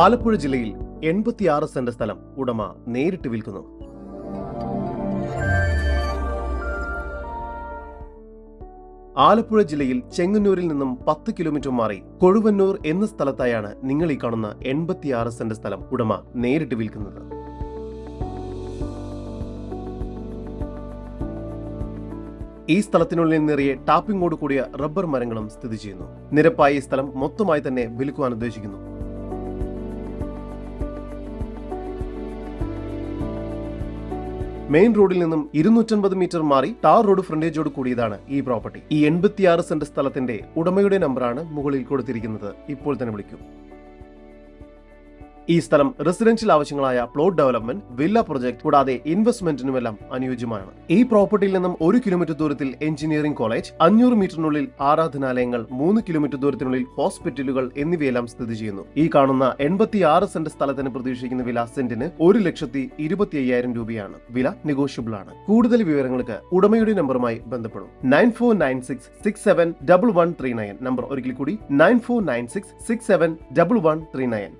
ആലപ്പുഴ ജില്ലയിൽ എൺപത്തിയാറ് സെന്റ് സ്ഥലം ഉടമ നേരിട്ട് വിൽക്കുന്നു. ആലപ്പുഴ ജില്ലയിൽ ചെങ്ങന്നൂരിൽ നിന്നും പത്ത് കിലോമീറ്റർ മാറി കൊഴുവന്നൂർ എന്ന സ്ഥലത്തായാണ് നിങ്ങൾ ഈ കാണുന്ന എൺപത്തിയാറ് സെന്റ് സ്ഥലം ഉടമ നേരിട്ട് വിൽക്കുന്നത്. ഈ സ്ഥലത്തിനുള്ളിൽ നിറയെ ടാപ്പിങ്ങോട് കൂടിയ റബ്ബർ മരങ്ങളും സ്ഥിതി ചെയ്യുന്നു. നിരപ്പായ ഈ സ്ഥലം മൊത്തമായി തന്നെ വിൽക്കുവാൻ ഉദ്ദേശിക്കുന്നു. മെയിൻ റോഡിൽ നിന്നും ഇരുന്നൂറ്റൻപത് മീറ്റർ മാറി ടാർ റോഡ് ഫ്രണ്ടേജോട് കൂടിയതാണ് ഈ പ്രോപ്പർട്ടി. ഈ എൺപത്തിയാറ് സെന്റ് സ്ഥലത്തിന്റെ ഉടമയുടെ നമ്പറാണ് മുകളിൽ കൊടുത്തിരിക്കുന്നത്. ഇപ്പോൾ തന്നെ വിളിക്കൂ. ഈ സ്ഥലം റെസിഡൻഷ്യൽ ആവശ്യങ്ങളായ പ്ലോട്ട് ഡെവലപ്മെന്റ് വില്ല പ്രൊജക്ട് കൂടാതെ ഇൻവെസ്റ്റ്മെന്റിനുമെല്ലാം അനുയോജ്യമാണ്. ഈ പ്രോപ്പർട്ടിയിൽ നിന്നും ഒരു കിലോമീറ്റർ ദൂരത്തിൽ എഞ്ചിനീയറിംഗ് കോളേജ് അഞ്ഞൂറ് മീറ്ററിനുള്ളിൽ ആരാധനാലയങ്ങൾ മൂന്ന് കിലോമീറ്റർ ദൂരത്തിനുള്ളിൽ ഹോസ്പിറ്റലുകൾ എന്നിവയെല്ലാം സ്ഥിതി ചെയ്യുന്നു. ഈ കാണുന്ന എൺപത്തിയാറ് സെന്റ് സ്ഥലത്തിന് പ്രതീക്ഷിക്കുന്ന വില സെന്റിന് ഒരു ലക്ഷത്തി ഇരുപത്തി അയ്യായിരം രൂപയാണ്. വില നെഗോഷ്യബിൾ ആണ്. കൂടുതൽ വിവരങ്ങൾക്ക് ഉടമയുടെ നമ്പറുമായി ബന്ധപ്പെടും. Nine four nine six six seven double one three nine number ഒരിക്കൽ കൂടി nine four nine six six seven double one three nine